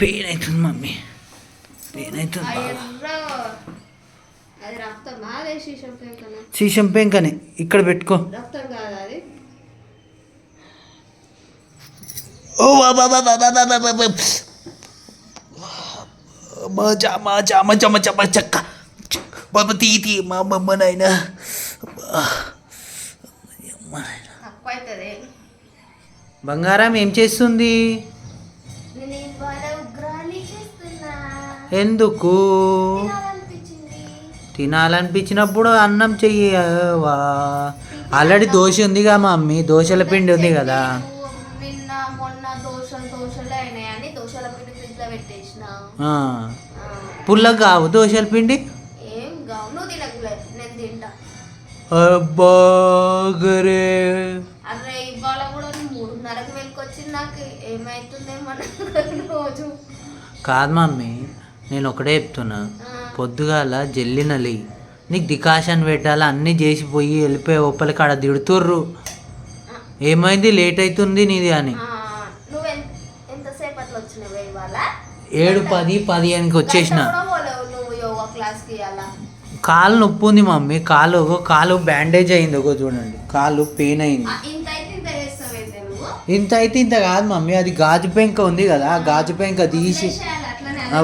Pain అవుతుంది mummy pain అవుతుంది సీసం పెంకనే ఇక్కడ పెట్టుకో. ఓ మజా మజా మజా మజా మచక్క బాబా తీ తీ మా నాయన తక్కువ అవుతుంది బంగారం ఏం చేస్తుంది? ఎందుకు? తినాలనిపించినప్పుడు అన్నం చెయ్యవా? ఆల్రెడీ దోశ ఉందిగా మా మమ్మీ దోశల పిండి ఉంది కదా. నిన్న మొన్న దోశలు దోశలు అయినాయని దోశల పిండి ఫ్రిడ్జ్లో పెట్టేసిన. ఆ. ఆ, పుల్లగా కావు దోశల పిండి? ఏం కావు నువ్వు తినకులే నేను తింటా. అబ్బా గరే అరే ఇవాళ కూడా నువ్వు మూడున్నరకు వెళ్ళుకొచ్చింది నాకు ఏమైతుందేమో రోజు కాదు మమ్మీ నేను ఒకటే చెప్తున్నా. పొద్దుగాల జల్లినలి. నీకు డికాషన్ పెట్టాలా? అన్నీ చేసిపోయి వెళ్ళిపోయి ఒప్పలి కాడ తిడుతుర్రు. ఏమైంది? లేట్ అవుతుంది నీది అని. ఏడు పది పదిహేనుకి వచ్చేసిన. కాలు నొప్పి ఉంది మమ్మీ కాలు కాలు బ్యాండేజ్ అయింది. ఒక చూడండి. కాలు పెయిన్ అయింది. ఇంత అయితే ఇంత కాదు మమ్మీ అది గాజు పెంక ఉంది కదా ఆ గాజు పెంక తీసి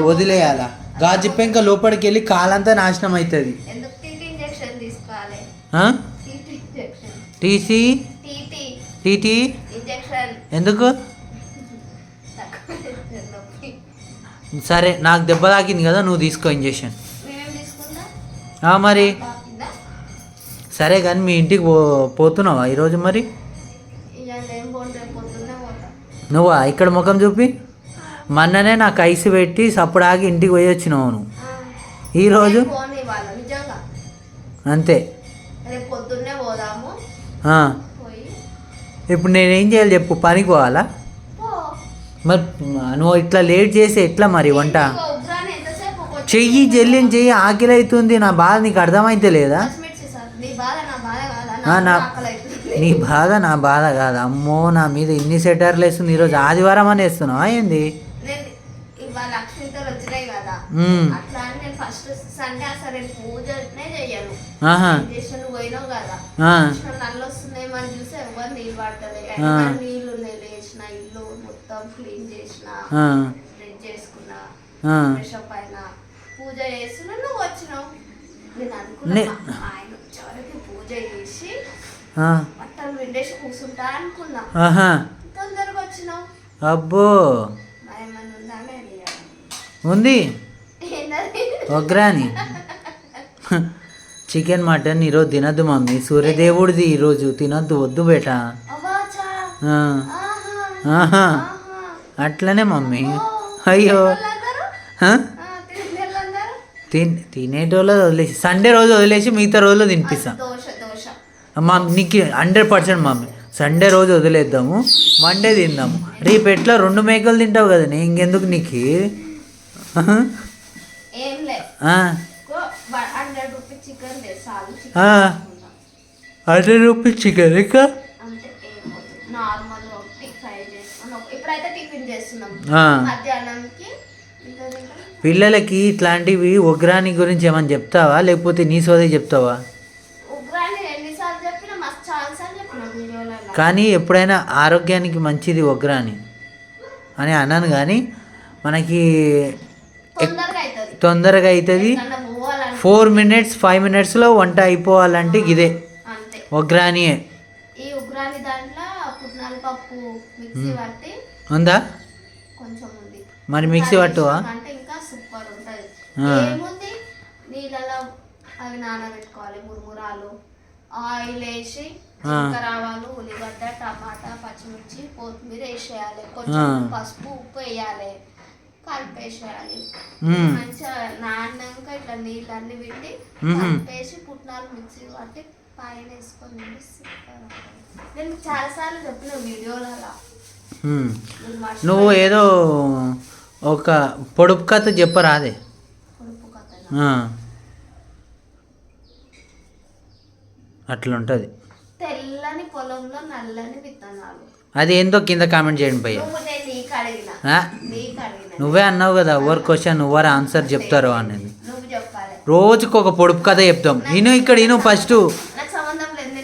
వదిలేయాల? గాజు పెంక లోపలికి వెళ్ళి కాలంతా నాశనం అవుతుంది టీసీ టీటీ ఎందుకు? సరే నాకు దెబ్బ తాకింది కదా నువ్వు తీసుకో ఇంజెక్షన్. మరి. సరే కానీ మీ ఇంటికి పో పోతున్నావా ఈరోజు మరి ఇవాళ ఏం పోతే పొద్దున్నే పోతా నువ్వా? ఇక్కడ ముఖం చూపి. మొన్ననే నాకు ఐస్ పెట్టి సప్పుడాగి ఇంటికి పోయి వచ్చినావు నువ్వు. ఈరోజు? అంతే. ఇప్పుడు నేనేం చేయాలి చెప్పు? పనికి పోవాలా? మరి నువ్వు ఇట్లా లేట్ చేసి ఎట్లా మరి వంట? చెయ్యి జల్లిని చెయ్యి ఆకలి అవుతుంది నా బాధ నీకు అర్థమైతే లేదా? నీ నా బాధ నా- బాధ కాదు. అమ్మో నా మీద ఇన్ని సెటర్లు వేస్తుంది ఈరోజు ఆదివారం అని వేస్తున్నావా ఏంది? పూజ చేస్తున్నా నువ్వు వచ్చినావు. నేను అనుకున్నా నే- మా ఆయన వచ్చేవరకు పూజ చేసి విండేసి కూర్చుంటా అనుకున్నా. ఆహా. తొందరగా వచ్చినావు. అబ్బో. ఉందా ఒగ్రాని చికెన్ మటన్ ఈరోజు తినద్దు మమ్మీ. సూర్యదేవుడిది ఈరోజు తినద్దు వద్దు బేట. అట్లనే మమ్మీ. అయ్యో. తినేటోళ్ళు వదిలేసి సండే రోజు వదిలేసి మిగతా రోజులు తినిపిస్తాం. మా నీకు హండ్రెడ్ పర్సెంట్ మమ్మీ సండే రోజు వదిలేద్దాము మండే తిందాము. రేపు ఎట్లా రెండు మేకలు తింటావు కదా నీ ఇంకెందుకు నీకు? హండ్రెడ్ రూపీస్ చికెన్ ఇంకా. పిల్లలకి ఇట్లాంటివి ఉగ్రాని గురించి ఏమైనా చెప్తావా? లేకపోతే నీ సోదే చెప్తావా? కానీ ఎప్పుడైనా ఆరోగ్యానికి మంచిది ఉగ్రాని అని అన్నాను కానీ మనకి తొందరగా అవుతుంది. ఫోర్ మినిట్స్ ఫైవ్ మినిట్స్లో వంట అయిపోవాలంటే ఇదే. పట్టి ఉందా? మరి మిక్సీ పట్టువా? నీళ్ళలో అవి నానబెట్టుకోవాలి. మురుమురాలు ఆయిల్ వేసి. రావాలు ఉల్లిగడ్డ టమాటా పచ్చిమిర్చి కొత్తిమీర వేసేయాలి. కొంచెం పసుపు ఉప్పు వేయాలి కలిపేసేయాలి. మంచిగా నాన్నాక ఇట్లా నీళ్ళు అన్ని పెట్టి మ్మ్. కలిపేసి పుట్నాలు మిక్సీ పట్టి పైన వేసుకొని. నేను చాలాసార్లు చెప్పిన వీడియోలలో నువ్వు ఏదో ఒక పొడుపు కథ కథలు ఆ. అట్లుంటుంది తెల్లని పొలం పొలంలో నల్లని విత్తనాలు. అది ఏందో కింద కామెంట్ చేయండి భయ్య. నువ్వు అన్నావు కదా ఎవరి క్వశ్చన్ నువ్వరు ఆన్సర్ చెప్తారు అనేది. రోజుకు ఒక పొడుపు కథ చెప్తాం. నేను ఇక్కడ నేను ఫస్ట్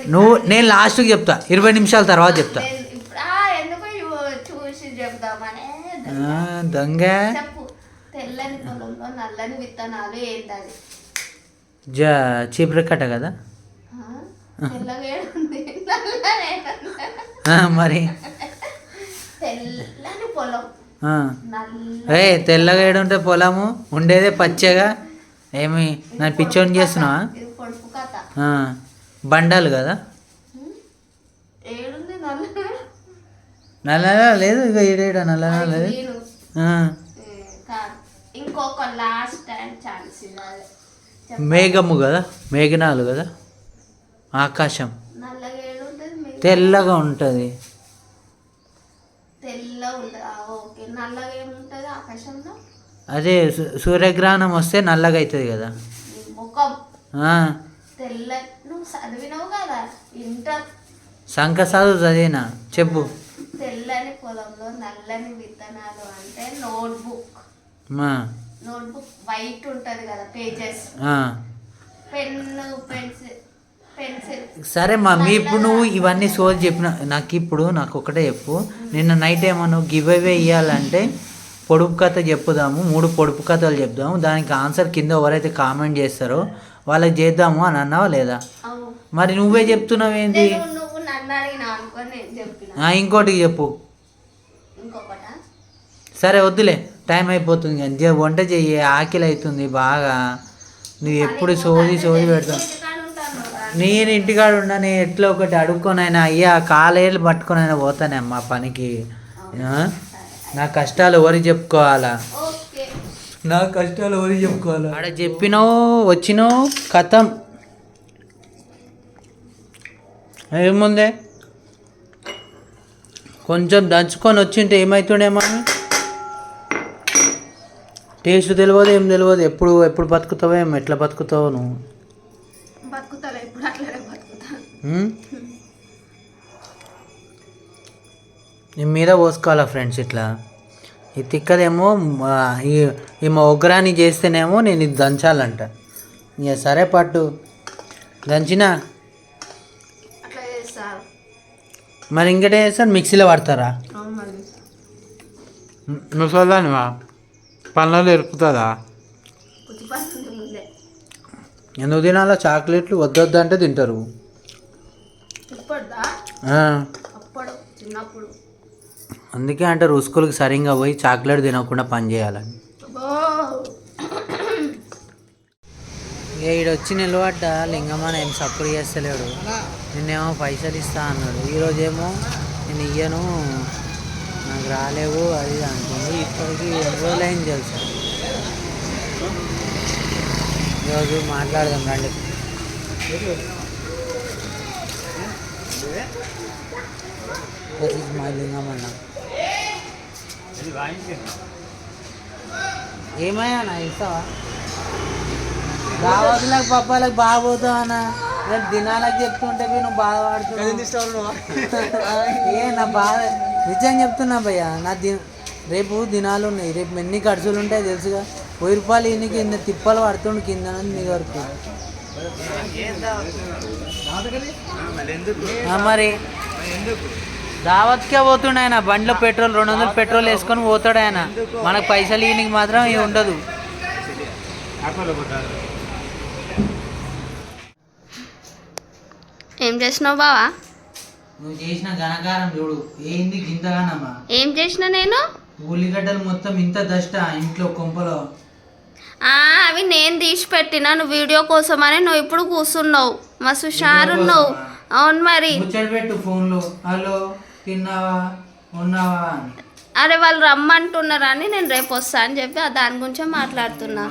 నువ్వు నేను లాస్ట్కి చెప్తా. ఇరవై నిమిషాల తర్వాత చెప్తా. దొంగ. తెల్లని పొలంలో నల్లని విత్తనాలు ఏంటది? జా చీపురు కట్ట కదా? మరి. నల్ల ఏ తెల్లగా ఏడుంటే పొలము ఉండేదే పచ్చగా? ఏమి నన్ను పిచ్చోని చేస్తున్నావా? బండాలు కదా? నల్ల లేదు ఇక ఈడేడ నల్లగా లేదు. ఇంకొక లాస్ట్. మేఘము కదా? మేఘనాలు కదా? ఆకాశం. తెల్లగా ఉంటుంది. అదే సూర్యగ్రహణం వస్తే నల్లగా అవుతుంది కదా? శంఖ చదువు చదివినా. చెప్పు. తెల్లని పొలంలో నల్లని విత్తనాలు అంటే నోట్బుక్. నోట్బుక్ వైట్ ఉంటుంది కదా పేజెస్. పెన్ను పెన్సిల్ సరే మా మీ ఇప్పుడు నువ్వు ఇవన్నీ సోది చెప్పిన నాకు ఇప్పుడు నాకు ఒకటే చెప్పు. నిన్న నైట్ ఏమో నువ్వు గివ్ అవే ఇవ్వాలంటే పొడుపు కథ చెప్పుదాము మూడు పొడుపు కథలు చెప్దాము. దానికి ఆన్సర్ కింద ఎవరైతే కామెంట్ చేస్తారో వాళ్ళకి చేద్దాము అని అన్నావా లేదా? మరి నువ్వే చెప్తున్నావు ఏంటి? ఇంకోటికి చెప్పు. సరే వద్దులే. టైం అయిపోతుంది కానీ జే- వంట చెయ్యి ఆకలి అవుతుంది బాగా. నువ్వు ఎప్పుడు సోది సోది పెడతావు. నేను ఇంటికాడ ఉన్నా నేను ఎట్లా ఒకటి అడుక్కొనైనా అయ్యా కాలేళ్ళు పట్టుకొనైనా పోతానే మా పనికి? నా కష్టాలు ఎవరికి చెప్పుకోవాలా? నా కష్టాలు ఎవరికి చెప్పుకోవాలా? ఆడ చెప్పినావు వచ్చినావు కథం. ఏముందే? కొంచెం దంచుకొని వచ్చింటే ఏమవుతుండే మమ్మీ టేస్ట్ తెలియదు ఏం తెలియదు. ఎప్పుడు ఎప్పుడు బతుకుతావో ఏం ఎట్లా బతుకుతావో నువ్వు. ఉమ్? ఈ మీద పోసుకోవాలా ఫ్రెండ్స్ ఇట్లా? ఈ తిక్కదేమో ఈ ఈ మా ఉగ్రాన్ని చేస్తేనేమో నేను ఇది దంచాలంట. ఇక సరే పట్టు. దంచినా? మరి ఇంకటే చేస్తారు మిక్సీలో పడతారా ఎరుకుతుందా? పుచ్చిపడుతుంది ముందే. ఎందుకు తినాలా? చాక్లెట్లు వద్దొద్దు అంటే తింటారు. అప్పుడు చిన్నప్పుడు. అందుకే అంటారు స్కూల్కి సరిగ్గా పోయి చాక్లెట్ తినకుండా పని చేయాలని. ఈడు వచ్చి నిలబడ్డ లింగమ్మ ఏం సపోర్ట్ చేస్తలేడు. నిన్నేమో పైసలు ఇస్తా అన్నాడు. ఈరోజేమో నేను ఇయ్యను నాకు రాలేవు అది అనుకుంది ఇప్పటికి ఎన్ని రోజులు అయింది తెలుసా? ఈరోజు మాట్లాడదాం రండి. This is my లింగమన్న ఏమయ్యా నా ఇస్తావా దావతులకు పప్పాలకు బాగా పోతావు అన్న నేను దినాలకు చెప్తుంటే నువ్వు బాధపడుతున్నావు ఏ నా బాధ నిజంగా చెప్తున్నా భయ్య నా ది రేపు దినాలు ఉన్నాయి రేపు ఎన్ని ఖర్చులు ఉంటాయి తెలుసుగా వెయ్యి రూపాయలు ఇన్ని కింద తిప్పలు పడుతుండు కింద నీ వరకు మరి దావత్కే పోతుండే ఆయన. బండిలో పెట్రోల్ రెండు వందలు పెట్రోల్ వేసుకొని పోతాడు ఆయన. మనకు పైసలు ఈయనకి మాత్రం ఇవి ఉండదు. ఏం చేసినావు బావా? నువ్వు చేసిన ఘనకారం చూడు. ఏంది గింతగానమ్మా? ఏం చేసిన నేను? ఉల్లిగడ్డలు మొత్తం ఇంత దష్ట ఇంట్లో కొంపలో. అవి నేను తీసి పెట్టిన నువ్వు వీడియో కోసమని నువ్వు ఇప్పుడు కూర్చున్నావు మస్తు షారున్నావు అవును మరి. ముచ్చట పెట్టు ఫోన్లో. హలో తిన్నావా? ఉన్నావా అని. అరే వాళ్ళు రమ్మంటున్నారని నేను రేపు వస్తా అని చెప్పి దాని గురించే మాట్లాడుతున్నా.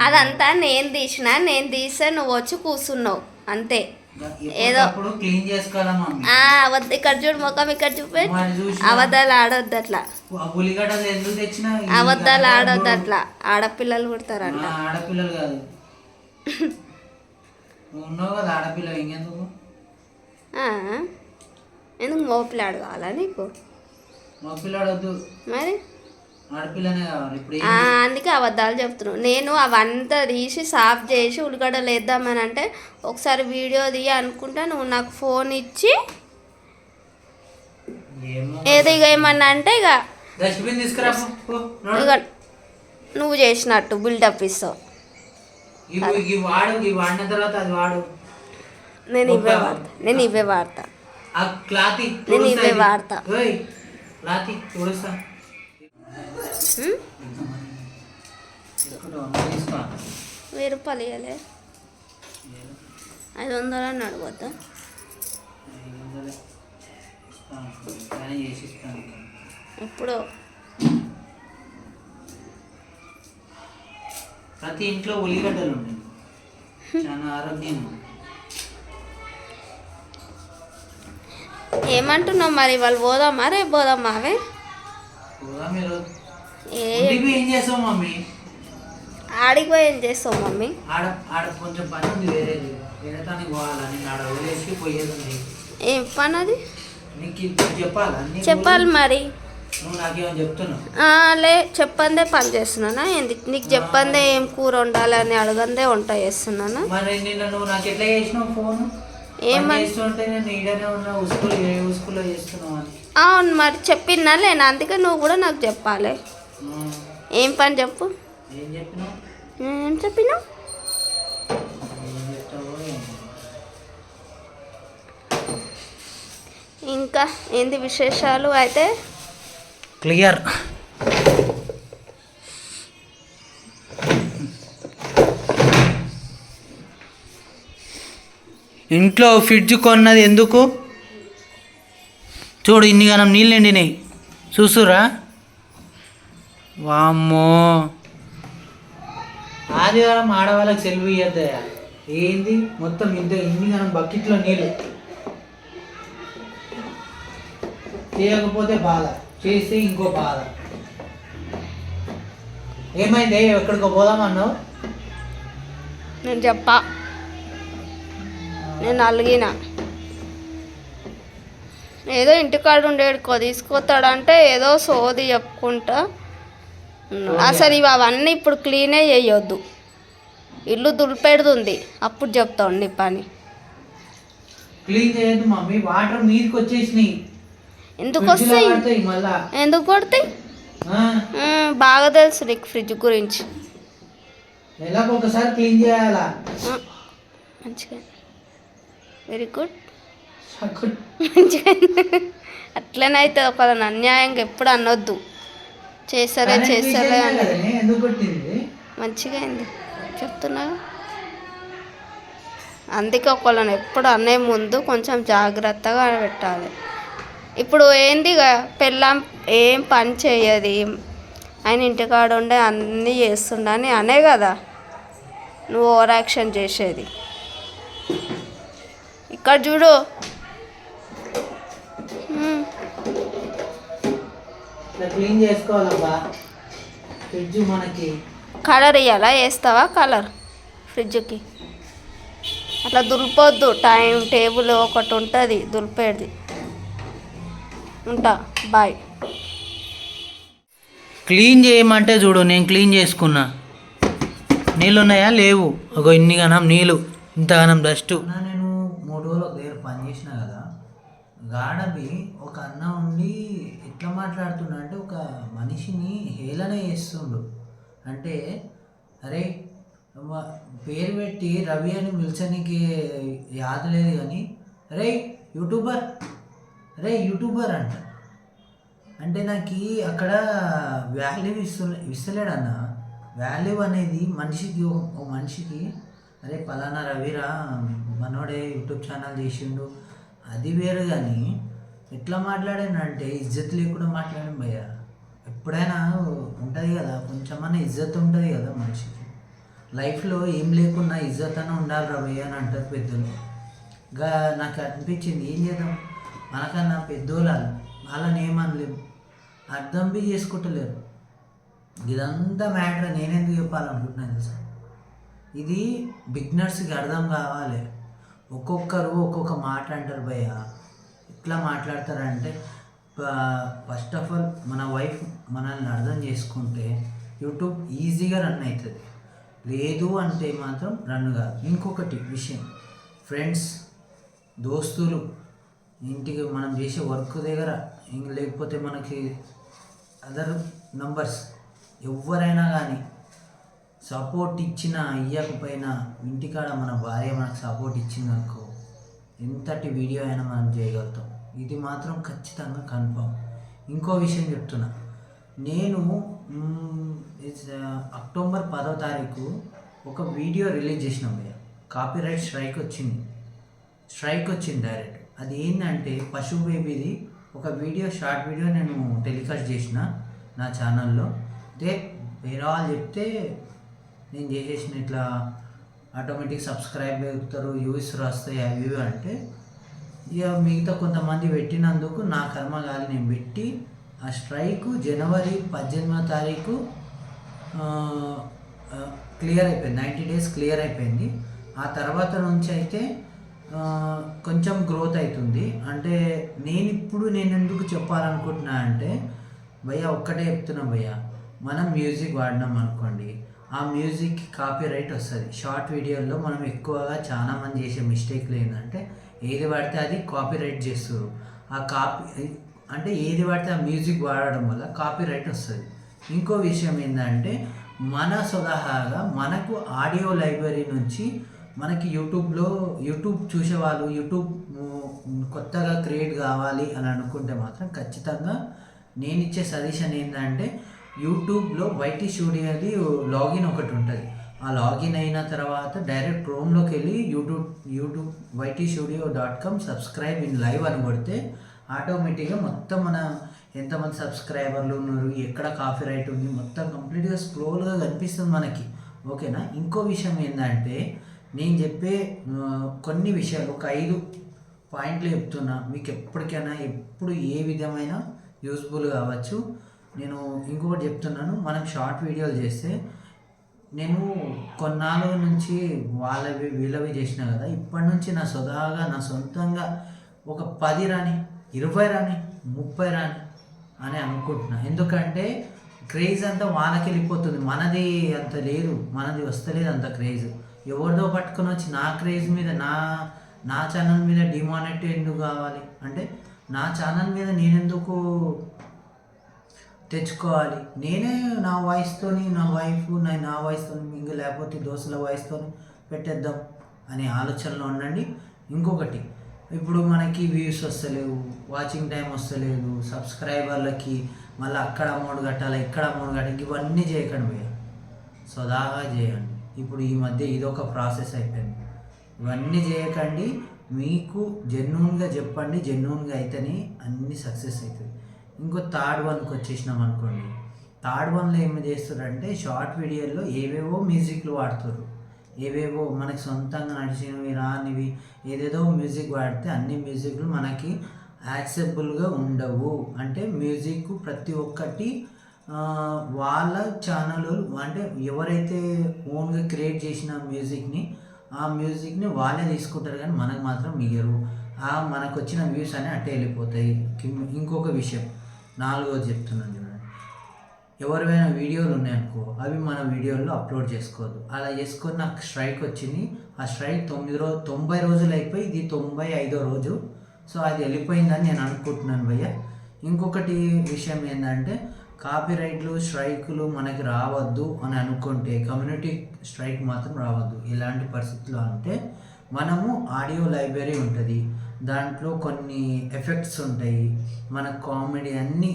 అదంతా నేను తీసిన నేను తీస్తే నువ్వు వచ్చి కూర్చున్నావు అంతే. ఏదో. క్లీన్ చేసుకోవాలా ఇక్కడ చూడు ముఖం ఇక్కడ చూపి. అబద్ధాలు ఆడొద్దు అట్లా అబద్ధాలు ఆడొద్దు. అట్లా ఆడపిల్లలు పుడతారంట. ఆడపిల్లలు కాదు. ఉన్నావు ఇంకెందుకు? ఎందుకు మోపిలాడు కావాలా నీకు? మరి ఆడపిల్లనే కావాలి ఇప్పుడు ఆ, అందుకే అబద్ధాలు చెప్తున్నావు నేను అవంతా తీసి సాఫ్ చేసి ఉల్లిగడ్డలు వేద్దామని అంటే ఒకసారి వీడియో తీయ అనుకుంటా. నువ్వు నాకు ఫోన్ ఇచ్చి ఏదో ఇక ఏమన్నా అంటే ఇక. ఇక నువ్వు చేసినట్టు బిల్డప్ ఇస్తావు నేను ఇవే వాడతా. నేను ఇవే వాడతా. నేను ఇవే వాడతా. వెయ్యి రూపాయలు ఇవ్వలే ఐదు వందలు అని అడగొద్దా ఎప్పుడో. ప్రతి ఇంట్లో ఉల్లిగడ్డలు ఉన్నాయి. చాలా ఆరోగ్యం. ఏమంటున్నావు మరి? వాళ్ళు పోదామా? రేపు పోదామా అవే? ఏ మమ్మీ? ఆడికి పోయి ఏం చేస్తావు మమ్మీ? ఆడ ఆడ కొంచెం పని ఉంది వేరేది వేరే దానికి పోవాలా? నేను ఆడ వదిలేసి పోయేది ఉంది. ఏం పని అది నీకు చెప్పాలా? చెప్పాలి మరి. నువ్వు నాకేమో చెప్తున్నావు. లే చెప్పందే పని చేస్తున్నానా? ఏంది? నీకు చెప్పందే ఏం కూర వండాలని అడగందే వంట చేస్తున్నానా? మరి నిన్న నువ్వు నాకు ఎట్లా చేసినావు ఫోన్? అవును మరి చెప్పినా లేనా? అందుకే నువ్వు కూడా నాకు చెప్పాలి. ఏం పని చెప్పు? ఏం చెప్పినా. ఇంకా ఏంది విశేషాలు? అయితే క్లియర్. ఇంట్లో ఫ్రిడ్జ్ కొన్నది ఎందుకు? చూడు ఇన్ని గనం నీళ్ళు ఎండినాయి. చూసురా వామ్మో. ఆదివారం ఆడవాళ్ళకి సెలవు ఇయ్యద్దయా ఏంది? మొత్తం ఇంత ఇన్ని గనం బకెట్లో నీళ్ళు. చేయకపోతే బాధ. చేస్తే ఇంకో బాధ. ఏమైంది? ఎక్కడికో పోదామన్నావు? నేను చెప్పా. నేను అలిగిన ఏదో ఇంటికాడ ఉండేడుకో తీసుకొస్తాడంటే ఏదో సోది చెప్పుకుంటా. అసలు ఇవి అవన్నీ ఇప్పుడు క్లీనే చేయొద్దు. ఇల్లు దులిపెడుతుంది. అప్పుడు చెప్తాడు నీ పని. క్లీన్ చేయొద్దు మమ్మీ. వాటర్ మీదకి వచ్చేసినాయి. ఎందుకు వస్తాయి? ఎందుకు కొడతాయి? బాగా తెలుసు నీకు ఫ్రిడ్జ్ గురించి. నెలకు ఒకసారి క్లీన్ చేయాలా? మంచిగా. Very good. మంచిగా అట్లనైతే ఒకళ్ళని అన్యాయంగా ఎప్పుడు అనొద్దు. చేస్తారే చేస్తారే అని. మంచిగా అయింది. చెప్తున్నా అందుకే ఒకళ్ళని ఎప్పుడు అనే ముందు కొంచెం జాగ్రత్తగా పెట్టాలి. ఇప్పుడు ఏంది పెళ్ళాం ఏం పని చేయదు. ఆయన ఇంటికాడ ఉండే అన్నీ చేస్తుండని అనే కదా. నువ్వు ఓవర్ యాక్షన్ చేసేది. ఇక్కడ చూడు. క్లీన్ చేసుకోవాలబ్బా. ఫ్రిడ్జ్ మనకి. కలర్ ఇవ్వాలా వేస్తావా కలర్ ఫ్రిడ్జ్కి? అట్లా దులిపొద్దు. టైం టేబుల్ ఒకటి ఉంటుంది దులిపేది. ఉంటా బాయ్. క్లీన్ చేయమంటే చూడు నేను క్లీన్ చేసుకున్నా. నీళ్ళు ఉన్నాయా లేవు. ఒక ఇన్ని గనం నీళ్ళు ఇంతగానం డస్ట్. గాడబి ఒక అన్న ఉండి ఎట్లా మాట్లాడుతున్నా అంటే ఒక మనిషిని హేళన చేస్తుండు. అంటే అరే పేరు పెట్టి రవి అని పిలిచనికి యాద లేదు కానీ రే యూట్యూబర్ అరే యూట్యూబర్ అంట. అంటే నాకు అక్కడ వాల్యూ ఇస్తు ఇస్తలేడన్న. వాల్యూ అనేది మనిషికి ఒక ఒక మనిషికి అరే పలానా రవిరా మనోడే యూట్యూబ్ ఛానల్ చేసిండు అది వేరు కానీ ఎట్లా మాట్లాడానంటే ఇజ్జత్ లేకుండా మాట్లాడాను భయ్య. ఎప్పుడైనా ఉంటుంది కదా కొంచెమన్నా ఇజ్జత్ ఉంటుంది కదా మనిషికి. లైఫ్లో ఏం లేకున్నా ఇజ్జత్ అని ఉండాలి రా భయ్య అని అంటారు పెద్దలు గా నాకు అనిపించింది ఏం చేద్దాం? మనకన్నా పెద్దోళ్ళు వాళ్ళని ఏమనలేము అర్థం బి చేసుకుంటలేరు. ఇదంతా మ్యాటర్ నేనెందుకు చెప్పాలనుకుంటున్నాను తెలుసా? ఇది బిగ్నర్స్కి అర్థం కావాలి. ఒక్కొక్కరు ఒక్కొక్క మాట అంటారు భయ్య. ఎట్లా మాట్లాడతారంటే ఫస్ట్ ఆఫ్ ఆల్ మన వైఫ్ మనల్ని అర్థం చేసుకుంటే యూట్యూబ్ ఈజీగా రన్ అవుతుంది లేదు అంటే మాత్రం రన్ కాదు. ఇంకొకటి విషయం. ఫ్రెండ్స్ దోస్తులు ఇంటికి మనం చేసే వర్క్ దగ్గర ఇంక లేకపోతే మనకి అదర్ నంబర్స్ ఎవరైనా కానీ సపోర్ట్ ఇచ్చినా ఇవ్వకపోయినా ఇంటికాడ మన భార్య మనకు సపోర్ట్ ఇచ్చిందనుకో ఎంతటి వీడియో అయినా మనం చేయగలుగుతాం. ఇది మాత్రం ఖచ్చితంగా కన్ఫర్మ్ ఇంకో విషయం చెప్తున్నా. నేను అక్టోబర్ పదో తారీఖు ఒక వీడియో రిలీజ్ చేసినాం భయ్య. కాపీరైట్ స్ట్రైక్ వచ్చింది. స్ట్రైక్ వచ్చింది డైరెక్ట్. అది ఏంటంటే పశు బేబీది ఒక వీడియో షార్ట్ వీడియో నేను టెలికాస్ట్ చేసిన నా ఛానల్లో. అయితే వేరే వాళ్ళు చెప్తే నేను చేసేసిన ఇట్లా ఆటోమేటిక్ సబ్స్క్రైబ్ అవుతారు వ్యూస్ వస్తాయి అవి ఇవి అంటే ఇక మిగతా కొంతమంది పెట్టినందుకు నా కర్మ కాదు. నేను పెట్టి ఆ స్ట్రైక్ జనవరి పద్దెనిమిదో తారీఖు క్లియర్ అయిపోయింది. నైంటీ డేస్ క్లియర్ అయిపోయింది. ఆ తర్వాత నుంచి అయితే కొంచెం గ్రోత్ అవుతుంది అంటే నేను ఇప్పుడు నేను ఎందుకు చెప్పాలనుకుంటున్నా అంటే భయ్య ఒక్కటే చెప్తున్నా భయ్య. మనం మ్యూజిక్ వాడినాం అనుకోండి ఆ మ్యూజిక్ కాపీ రైట్ వస్తుంది. షార్ట్ వీడియోల్లో మనం ఎక్కువగా చాలా మంది చేసే మిస్టేక్లు ఏంటంటే ఏది పడితే అది కాపీ రైట్ చేస్తారు ఆ కాపీ అంటే ఏది పడితే ఆ మ్యూజిక్ వాడడం వల్ల కాపీ రైట్ వస్తుంది. ఇంకో విషయం ఏంటంటే మన స్వతహాగా మనకు ఆడియో లైబ్రరీ నుంచి మనకి యూట్యూబ్లో యూట్యూబ్ చూసేవాళ్ళు యూట్యూబ్ కొత్తగా క్రియేట్ కావాలి అని అనుకుంటే మాత్రం ఖచ్చితంగా నేను ఇచ్చే సజెషన్ ఏంటంటే యూట్యూబ్లో వైటీ స్టూడియోది లాగిన్ ఒకటి ఉంటుంది. ఆ లాగిన్ అయిన తర్వాత డైరెక్ట్ క్రోమ్లోకి వెళ్ళి YouTube YouTube YT studio dot com subscribe in live అని కొడితే ఆటోమేటిక్గా మొత్తం మన ఎంతమంది సబ్స్క్రైబర్లు ఉన్నారు ఎక్కడ కాఫీ రైట్ ఉంది మొత్తం కంప్లీట్గా స్క్రోల్గా కనిపిస్తుంది మనకి. ఓకేనా? ఇంకో విషయం ఏంటంటే నేను చెప్పే కొన్ని విషయాలు ఒక ఐదు పాయింట్లు చెప్తున్నా. మీకు ఎప్పటికైనా ఎప్పుడు ఏ విధమైన యూస్ఫుల్ కావచ్చు. నేను ఇంకొకటి చెప్తున్నాను మనం షార్ట్ వీడియోలు చేస్తే నేను కొన్నాళ్ళ నుంచి వాళ్ళవి వీళ్ళవి చేసిన కదా ఇప్పటి నుంచి నా సొదాగా నా సొంతంగా ఒక పది రాని ఇరవై రాని ముప్పై రాని అని అనుకుంటున్నా. ఎందుకంటే క్రేజ్ అంతా వాళ్ళకి వెళ్ళిపోతుంది. మనది అంత లేదు మనది వస్తలేదు అంత క్రేజ్. ఎవరిదో పట్టుకొని వచ్చి నా క్రేజ్ మీద నా నా ఛానల్ మీద డిమానెట్ ఎందుకు కావాలి? అంటే నా ఛానల్ మీద నేనెందుకు తెచ్చుకోవాలి. నేనే నా వాయిస్తోని నా వైఫ్ నా నా వాయిస్తో ఇంక లేకపోతే దోశల వాయిస్తో పెట్టేద్దాం అనే ఆలోచనలో ఉండండి. ఇంకొకటి ఇప్పుడు మనకి వ్యూస్ వస్తలేవు వాచింగ్ టైం వస్తలేదు సబ్స్క్రైబర్లకి మళ్ళీ అక్కడ అమౌంట్ కట్టాలి ఇక్కడ అమౌంట్ కట్టాలి ఇవన్నీ చేయకండి భయ్య. సదాగా చేయండి. ఇప్పుడు ఈ మధ్య ఇదొక ప్రాసెస్ అయిపోయింది. ఇవన్నీ చేయకండి మీకు జెన్యున్గా చెప్పండి జెన్యున్గా అయితేనే అన్నీ సక్సెస్ అవుతుంది. ఇంకో థర్డ్ వన్కి వచ్చేసినాం అనుకోండి. థర్డ్ వన్లో ఏమి చేస్తారంటే షార్ట్ వీడియోల్లో ఏవేవో మ్యూజిక్లు వాడుతారు. ఏవేవో మనకి సొంతంగా నడిచినవి రానివి ఏదేదో మ్యూజిక్ వాడితే అన్ని మ్యూజిక్లు మనకి యాక్సెప్టబుల్గా ఉండవు. అంటే మ్యూజిక్ ప్రతి ఒక్కటి వాళ్ళ ఛానల్ అంటే ఎవరైతే ఓన్గా క్రియేట్ చేసిన మ్యూజిక్ని ఆ మ్యూజిక్ని వాళ్ళే తీసుకుంటారు కానీ మనకు మాత్రం మిగరు ఆ మనకు వచ్చిన వ్యూస్ అనే అట్టే వెళ్ళిపోతాయి. ఇంకొక విషయం. నాలుగోది చెప్తున్నాను చూడండి. ఎవరివైనా వీడియోలు ఉన్నాయనుకో అవి మన వీడియోల్లో అప్లోడ్ చేసుకోవద్దు. అలా చేసుకొని నాకు స్ట్రైక్ వచ్చింది. ఆ స్ట్రైక్ తొమ్మిది రోజు తొంభై రోజులు అయిపోయి ఇది తొంభై ఐదో రోజు. సో అది వెళ్ళిపోయిందని నేను అనుకుంటున్నాను భయ్య. ఇంకొకటి విషయం ఏంటంటే కాపీరైట్లు స్ట్రైకులు మనకి రావద్దు అని అనుకుంటే కమ్యూనిటీ స్ట్రైక్ మాత్రం రావద్దు. ఎలాంటి పరిస్థితుల్లో అంటే మనము ఆడియో లైబ్రరీ ఉంటుంది. దాంట్లో కొన్ని ఎఫెక్ట్స్ ఉంటాయి. మన కామెడీ అన్నీ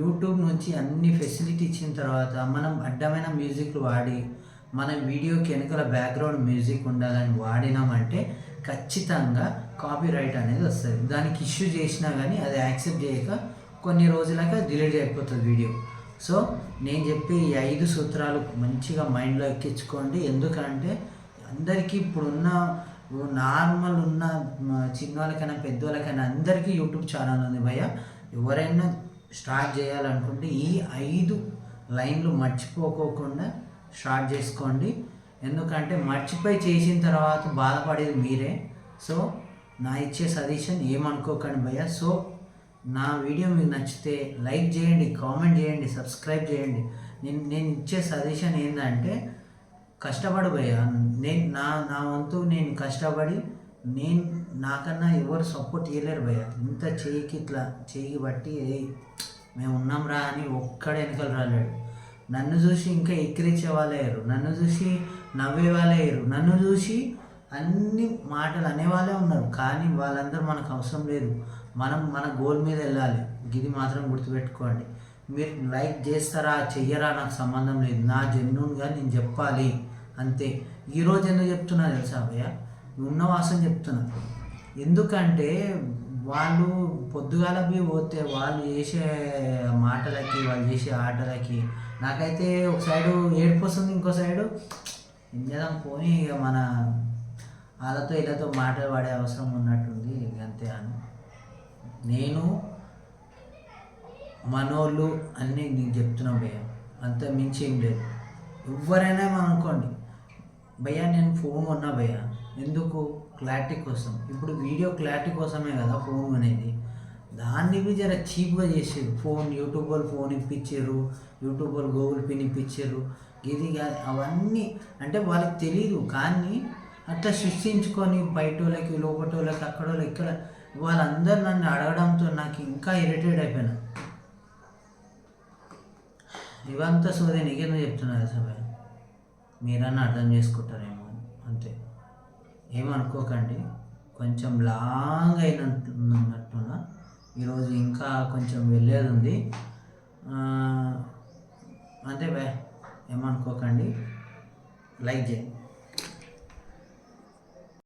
యూట్యూబ్ నుంచి అన్ని ఫెసిలిటీ ఇచ్చిన తర్వాత మనం అడ్డమైన మ్యూజిక్లు వాడి మన వీడియోకి వెనుకల బ్యాక్గ్రౌండ్ మ్యూజిక్ ఉండాలని వాడినామంటే ఖచ్చితంగా కాపీ రైట్ అనేది వస్తుంది. దానికి ఇష్యూ చేసినా కానీ అది యాక్సెప్ట్ చేయక కొన్ని రోజులక డిలీట్ అయిపోతుంది వీడియో. సో నేను చెప్పే ఈ ఐదు సూత్రాలు మంచిగా మైండ్లో ఎక్కించుకోండి. ఎందుకంటే అందరికీ ఇప్పుడున్న నార్మల్ ఉన్న మ, చిన్నవాళ్ళకైనా పెద్దవాళ్ళకైనా అందరికీ యూట్యూబ్ ఛానల్ ఉంది భయ్య. ఎవరైనా స్టార్ట్ చేయాలనుకుంటే ఈ ఐదు లైన్లు మర్చిపోకోకుండా స్టార్ట్ చేసుకోండి. ఎందుకంటే మర్చిపోయి చేసిన తర్వాత బాధపడేది మీరే. సో నా ఇచ్చే సజెషన్ ఏమనుకోకండి భయ్య. సో నా వీడియో మీకు నచ్చితే లైక్ చేయండి కామెంట్ చేయండి సబ్స్క్రైబ్ చేయండి. నేను నేను ఇచ్చే సజెషన్ ఏంటంటే కష్టపడు భయ్యా నేను నా నా వంతు నేను కష్టపడి నేను నాకన్నా ఎవరు సపోర్ట్ చేయలేరు భయ్య. ఇంత చేయికి ఇట్లా చేయికి బట్టి మేము ఉన్నాం రా అని ఒక్కడ వెనకలు రాలేడు. నన్ను చూసి ఇంకా ఎక్కిరించే వాళ్ళయ్యారు నన్ను చూసి నవ్వే వాళ్ళయ్యారు నన్ను చూసి అన్ని మాటలు అనేవాళ్ళే ఉన్నారు. కానీ వాళ్ళందరూ మనకు అవసరం లేదు. మనం మన గోల్ మీద వెళ్ళాలి. ఇది మాత్రం గుర్తుపెట్టుకోండి. మీరు లైక్ చేస్తారా చెయ్యరా? నాకు సంబంధం లేదు. నా జెన్యున్గా నేను చెప్పాలి. అంతే. ఈరోజు ఎందుకు చెప్తున్నా తెలుసా భయ్య ఉన్న వాసం చెప్తున్నా. ఎందుకంటే వాళ్ళు పొద్దుగాల పోయి పోతే వాళ్ళు చేసే మాటలకి వాళ్ళు చేసే ఆటలకి నాకైతే ఒక సైడు ఏడుపు వస్తుంది ఇంకో సైడు ఇంకేదాం పోనీ ఇక మన వాళ్ళతో వీళ్ళతో మాట్లాడే అవసరం ఉన్నట్టుంది. అంతే అని. నేను మనోళ్ళు అన్నీ నేను చెప్తున్నా భయ్య. అంత మించి ఏం లేదు. ఎవరైనా అనుకోండి భయ్య నేను ఫోన్ కొన్నా భయ్య. ఎందుకు? క్లారిటీ కోసం. ఇప్పుడు వీడియో క్లారిటీ కోసమే కదా ఫోన్ అనేది దాన్ని బి జర చీప్గా చేసారు ఫోన్ యూట్యూబ్ వాళ్ళు ఫోన్ ఇప్పించారు యూట్యూబ్ వాళ్ళు గూగుల్ పిన్ ఇప్పించారు. ఇది కాదు అవన్నీ అంటే వాళ్ళకి తెలియదు కానీ అట్లా సృష్టించుకొని బయట వాళ్ళకి లోపల వాళ్ళకి అక్కడ వాళ్ళకి ఇక్కడ వాళ్ళందరూ నన్ను అడగడంతో నాకు ఇంకా ఇరిటేట్ అయిపోయినా. ఇవంతా సోదే నీకేందో చెప్తున్నారు సభ మీరన్నా అర్థం చేసుకుంటారేమో అంతే. ఏమనుకోకండి. కొంచెం లాంగ్ అయినట్టున్నట్టున్నా ఈరోజు ఇంకా కొంచెం వెళ్ళేది ఉంది అంతే బే ఏమనుకోకండి. లైక్ చేయండి.